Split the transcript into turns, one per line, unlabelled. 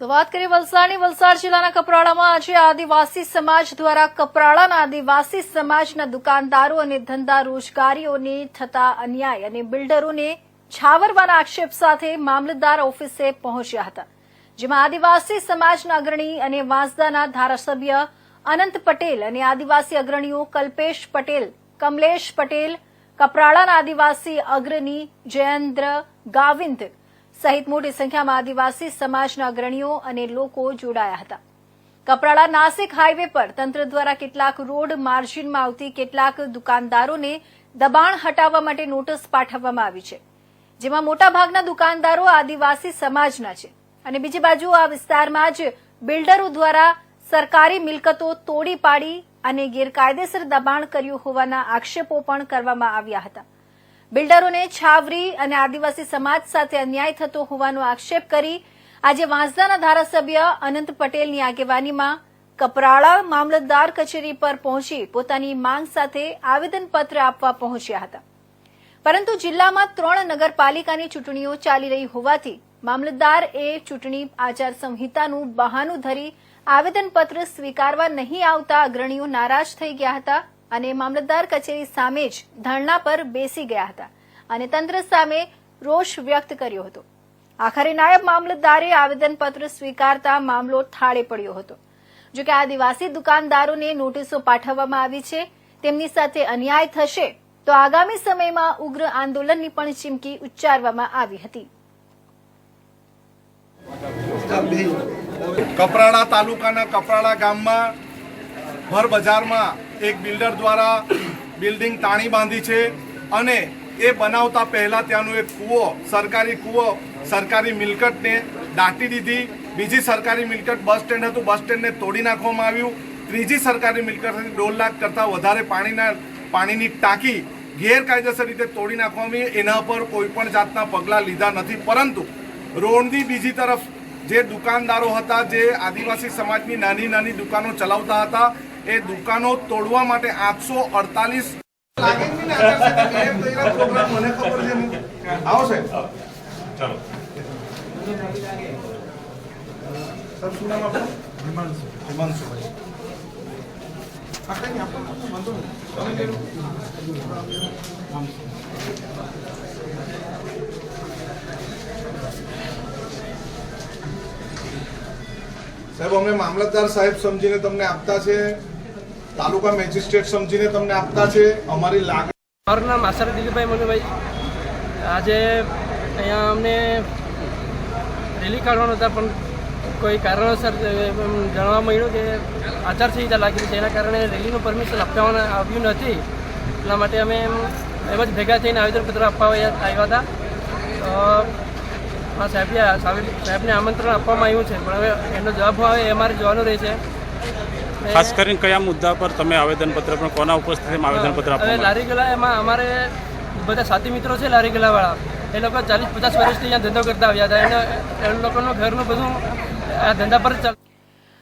તો વાત કરીએ વલસાડની. વલસાડ જિલ્લાના કપરાડામાં આજે આદિવાસી સમાજ દ્વારા કપરાડાના આદિવાસી સમાજના દુકાનદારો અને ધંધા રોજગારીઓને થતા અન્યાય અને બિલ્ડરોને છાવરવાના આક્ષેપ સાથે મામલતદાર ઓફિસે પહોંચ્યા હતા, જેમાં આદિવાસી સમાજના અગ્રણી અને વાંસદાના ધારાસભ્ય અનંત પટેલ અને આદિવાસી અગ્રણીઓ કલ્પેશ પટેલ, કમલેશ પટેલ, કપરાડાના આદિવાસી અગ્રણી જયેન્દ્ર ગાવિંદ સહિત મોટી સંખ્યામાં આદિવાસી સમાજના અગ્રણીઓ અને લોકો જોડાયા હતા. કપરાડા નાસિક હાઈવે પર તંત્ર દ્વારા કેટલાક રોડ માર્જિનમાં આવતી કેટલાક દુકાનદારોને દબાણ હટાવવા માટે નોટિસ પાઠવવામાં આવી છે. જેમાં મોટાભાગના દુકાનદારો આદિવાસી સમાજના છે. અને બીજી બાજુ આ વિસ્તારમાં જ બિલ્ડરો દ્વારા સરકારી મિલકતો તોડી પાડી અને ગેરકાયદેસર દબાણ કર્યું હોવાના આક્ષેપો પણ કરવામાં આવ્યા હતા. બિલ્ડરોને છાવરી અને આદિવાસી સમાજ સાથે અન્યાય થતો હોવાનો આક્ષેપ કરી આજે વાંસદાના ધારાસભ્ય અનંત પટેલની આગેવાનીમાં કપરાળા મામલતદાર કચેરી પર પહોંચી પોતાની માંગ સાથે આવેદનપત્ર આપવા પહોંચ્યા હતા. પરંતુ જિલ્લામાં ત્રણ નગરપાલિકાની ચૂંટણીઓ ચાલી રહી હોવાથી મામલતદાર એ ચૂંટણી આચાર સંહિતાનું બહાનું ધરી આવેદનપત્ર સ્વીકારવા નહીં આવતા અગ્રણીઓ નારાજ થઈ ગયા હતા. અને મામલતદાર કચેરી સામે જ ધરણા પર બેસી ગયા હતા અને તંત્ર સામે રોષ વ્યક્ત કર્યો હતો. આખરે નાયબ મામલતદારે આવેદનપત્ર સ્વીકારતા મામલો થાળે પડ્યો હતો. જોકે આદિવાસી દુકાનદારોને નોટિસો પાઠવવામાં આવી છે, તેમની સાથે અન્યાય થશે તો આગામી સમયમાં ઉગ્ર આંદોલનની પણ ચીમકી ઉચ્ચારવામાં આવી હતી.
કપરાડા તાલુકાના કપરાડા ગામમાં ભર બજારમાં એક બિલ્ડર દ્વારા બિલ્ડિંગ તાણી બાંધી છે અને એ બનાવતા પહેલાં ત્યાંનો એક કૂવો, સરકારી કૂવો, સરકારી મિલકતને દાટી દીધી. બીજી સરકારી મિલકત બસ સ્ટેન્ડ હતું. બસ સ્ટેન્ડને તોડી નાખવામાં આવ્યું. ત્રીજી સરકારી મિલકત દોઢ લાખ કરતાં વધારે પાણીના, પાણીની ટાંકી ગેરકાયદેસર રીતે તોડી નાખવામાં આવી. એના પર કોઈ પણ જાતના પગલાં લીધા નથી. પરંતુ રોડની બીજી તરફ જે દુકાનદારો હતા, જે આદિવાસી સમાજની નાની નાની દુકાનો ચલાવતા હતા એ દુકાનો તોડવા માટે આઠસો અડતાલીસ આવશે. સર શું નામ હિમાંશુ. હિમાંશુભાઈ. સાહેબ અમે મામલતદાર સાહેબ સમજીને તમને આપતા છે. તાલુકા મેજિસ્ટ્રેટ સમજીને તમને આપતા છે, અમારી લાગણી
મારું નામ આસર દિલીપભાઈ મનુભાઈ આજે અહીંયા અમને રેલી કાઢવાનો હતા, પણ કોઈ કારણોસર જાણવા મળ્યું કે આચારસંહિતા લાગી છે. એના કારણે રેલીનું પરમિશન આપવામાં આવ્યું નથી. એટલા માટે અમે એમ એમ જ ભેગા થઈને આવેદનપત્ર આપવા આવ્યા હતા. સાહેબે સાહેબ- સાહેબને આમંત્રણ આપવામાં આવ્યું છે, પણ હવે એનો જવાબ આવે એ અમારે જોવાનો રહેશે. એ-
ખાસ કરીને કયા મુદ્દા પર તમે આવેદનપત્ર પણ કોના ઉપસ્થિતિમાં આવેદનપત્ર આપો
લારી ગલા એમાં અમારે બધા સાથી મિત્રો છે લારી ગલાવાળા એ લોકો ચાલીસ પચાસ વર્ષથી અહીંયા ધંધો કરતા આવ્યા હતા. એને એ લોકોનું ઘરનું બધું આ ધંધા પર ચાલ